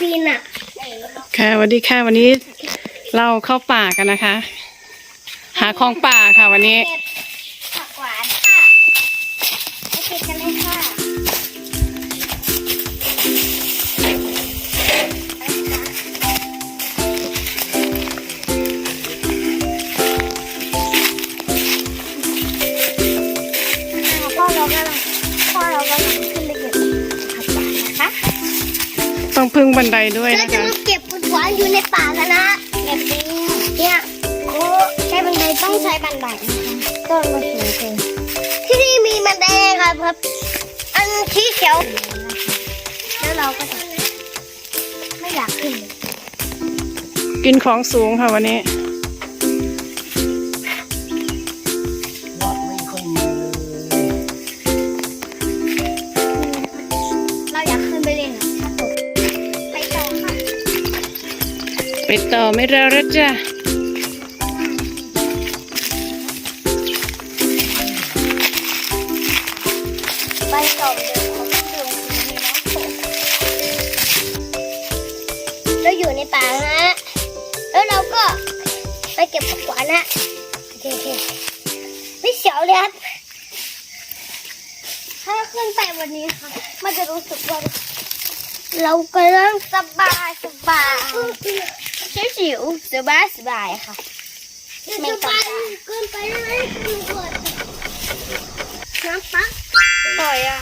กินอะค่ะวันดีค่ะวันนี้เราเข้าป่ากันนะคะ หาของป่าค่ะวันนี้ ต้องพึ่งบันไดด้วยเรานะจะคะมาเก็บผักหวานอยู่ในป่ากันนะเก็บจริงเนี่ยโอ้ใช้บันไดต้องใช้บันไดนะคะต้นมันสูงเกินที่นี่มีบันไดครับครับ อันที่เขียว แล้วเราก็จะไม่อยากขึ้นกินของสูงค่ะวันนี้ ไปต่อไม่รอแล้วจ้ะไปต่อเดินขาต้องเดินมีน้ำตกเราอยู่ในป่านะ แล้วเราก็ไปเก็บผักหวานนะโอเคโอเคไม่เสียวเลยครับถ้าขึ้นไปวันนี้ค่ะ มันจะรู้สึกว่าเรากำลังสบายสบาย ชิวชิวๆสบายสบายค่ะไม่ต้องเกินไปเลยน้ำปักปล่อยอะ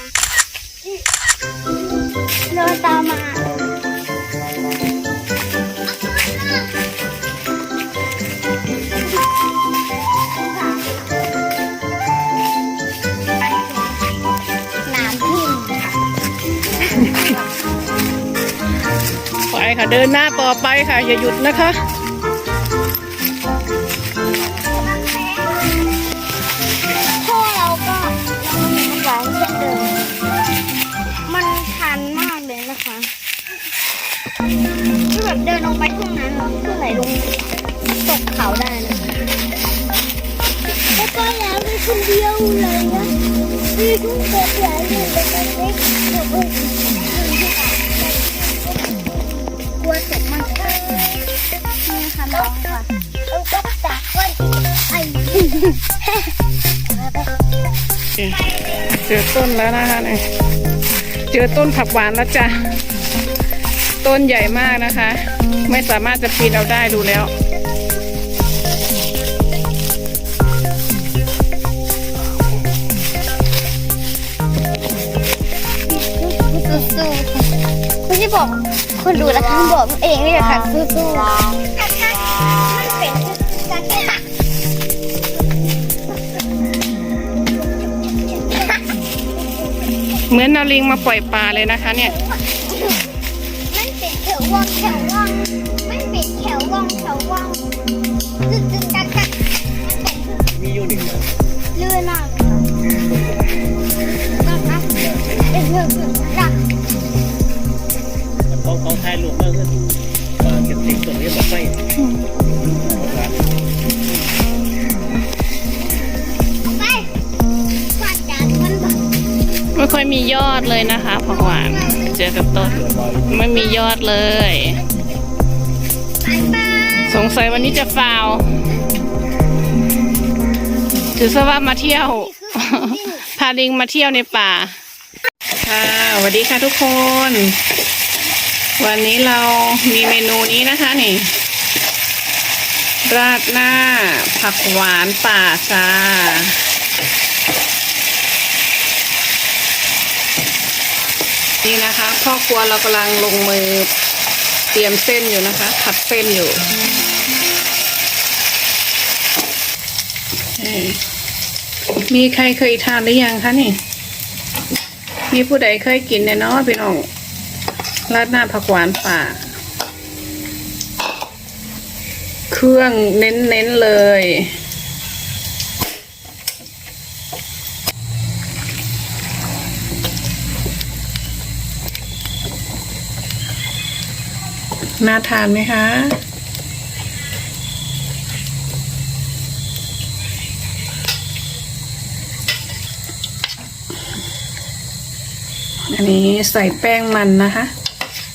เดินตามมา ไปค่ะ เดินหน้าต่อไปค่ะ อย่าหยุดนะคะพ่อเราก็หวานเช่นเดิมมันชันมากเลยนะคะคือแบบเดินลงไปช่งนั้นคือไหลลงตกเขาได้เลยแล้วก็แล้วไปคนเดียวเลยนะมีทุกตัวใหญ่อยู่แต่ตอนนี้เดี๋ยวไป ค่ะน้องค่ะต้องตกจากก้นไอ้เจอต้นแล้วนะคะเนี่ยเจอต้นผักหวานแล้วจ้ะ ต้นใหญ่มากนะคะ ไม่สามารถจะปีนเอาได้ดูแล้วสู้ๆค่ะไม่ใช่บอกคนดูนะคะบอกเองนี่แหละค่ะสู้ๆ เหมือนเอาลิงมาปล่อยปลาเลยนะคะเนี่ย มันเป็นเถวว่องแถอง ค่อยมียอดเลยนะคะผักหวานเจอกับต้น ไม่มียอดเลย สงสัยวันนี้จะฟาวถือซะว่ามาเที่ยว พาลิงมาเที่ยวในป่า ค่ะสวัสดีค่ะทุกคน วันนี้เรามีเมนูนี้นะคะนี่ ราดหน้าผักหวานป่าจ้า นี่นะคะพ่อครัวเรากำลังลงมือเตรียมเส้นอยู่นะคะผัดเส้นอยู่มีใครเคยทานหรือยังคะนี่ มีผู้ใดเคยกินเนี่ยเนาะพี่น้องราดหน้าผักหวานป่า เครื่องเน้นๆเลย น่าทานไหมคะอันนี้ใส่แป้งมันนะคะ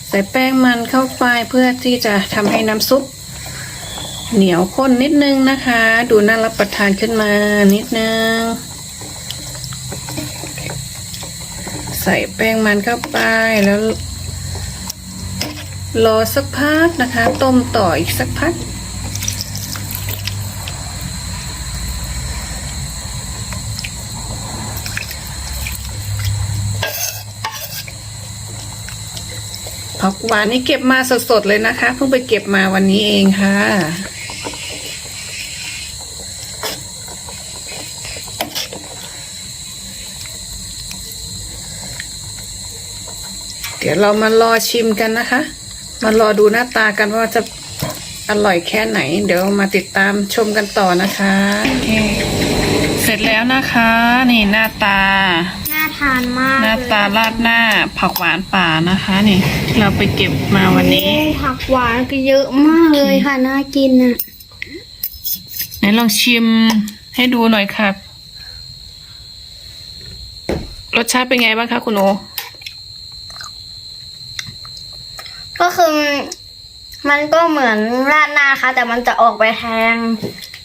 ใส่แป้งมันเข้าไปเพื่อที่จะทำให้น้ำซุป เหนียวข้นนิดนึงนะคะ ดูน่ารับประทานขึ้นมานิดนึง ใส่แป้งมันเข้าไปแล้ว รอสักพักนะคะ ต้มต่ออีกสักพัก ผักหวานนี่เก็บมาสดๆเลยนะคะ เพิ่งไปเก็บมาวันนี้เองค่ะเดี๋ยวเรามารอชิมกันนะคะ มารอดูหน้าตากันว่าจะอร่อยแค่ไหน เดี๋ยวมาติดตามชมกันต่อนะคะโอเคเสร็จแล้วนะคะ นี่หน้าตา น่าทานมากหน้าตาราดหน้าผักหวานป่านะคะนี่ที่ เราไปเก็บมาวันนี้ ผักหวานก็เยอะมากเลยค่ะน่ากินอะไหนลองชิมให้ดูหน่อยครับรสชาติเป็นไงบ้างคะคุณโอ ก็คือ มันก็เหมือนราดหน้าค่ะ แต่มันจะออกไปทาง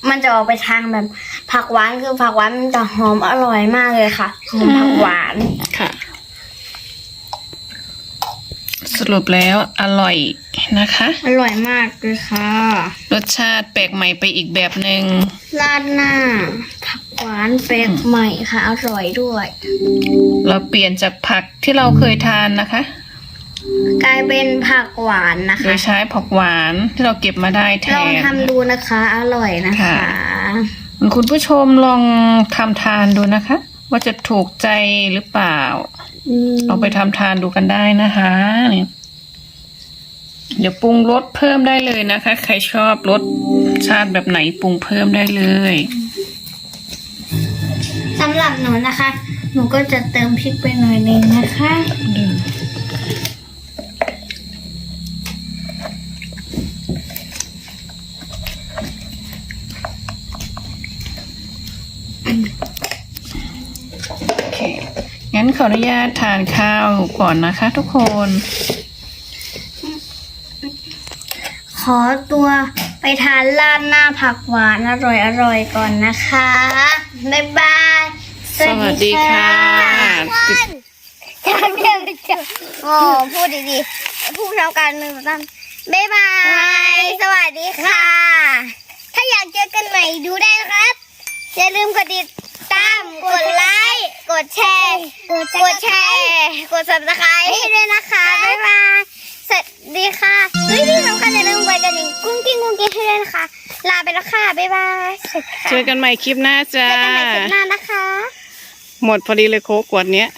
มันจะออกไปทางแบบ ผักหวานคือผักหวานมันจะหอมอร่อยมากเลยค่ะหอมผักหวาน ค่ะ สรุปแล้วอร่อยนะคะ อร่อยมากเลยค่ะ รสชาติแปลกใหม่ไปอีกแบบหนึ่งราดหน้า ผักหวานแปลกใหม่ค่ะ อร่อยด้วย เราเปลี่ยนจากผักที่เราเคยทานนะคะ กลายเป็นผักหวานนะโดคะ ยใช้ผักหวานที่เราเก็บมาได้แทลองน ทำดูนะคะ อร่อยนะคะ ค่ะ คุณผู้ชมลองทำทานดูนะคะ ว่าจะถูกใจหรือเปล่า อืมเอาไปทำทานดูกันได้นะคะนี่เดี๋ยวปรุงรสเพิ่มได้เลยนะคะ ใครชอบรสชาติแบบไหนปรุงเพิ่มได้เลย สำหรับหนูนะคะ หนูก็จะเติมพริกไปหน่อยหนึงนะคะ โอเค งั้น ขออนุญาตทานข้าวก่อนนะคะทุกคน ขอตัวไปทานราดหน้าผักหวานอร่อยอร่อยๆก่อนนะคะ บ๊ายบาย สวัสดีค่ะจำเรื่องจำโอ้พูดดีๆ พูดเท่ากันหนึ่งสองสามบ๊ายบาย สวัสดีค่ะ ถ้าอยากเจอกันใหม่ดูได้นะครับ อย่าลืมกดติดตาม กดไลค์ กดแชร์กดแชร์ กด subscribe ให้ด้วยนะคะ บ๊ายบาย สวัสดีค่ะเฮ้ยที่สำคัญอย่าลืมกดกระดิ่งกุ้งกิ้งกุ้งกิ้งให้ด้วยนะคะ ลาไปแล้วค่ะ บ๊ายบายสวัสดีค่ะเจอกันใหม่คลิปหน้าจ้าเจอกันใหม่คลิปหน้านะคะ หมดพอดีเลยโค้กขวดเนี้ยบ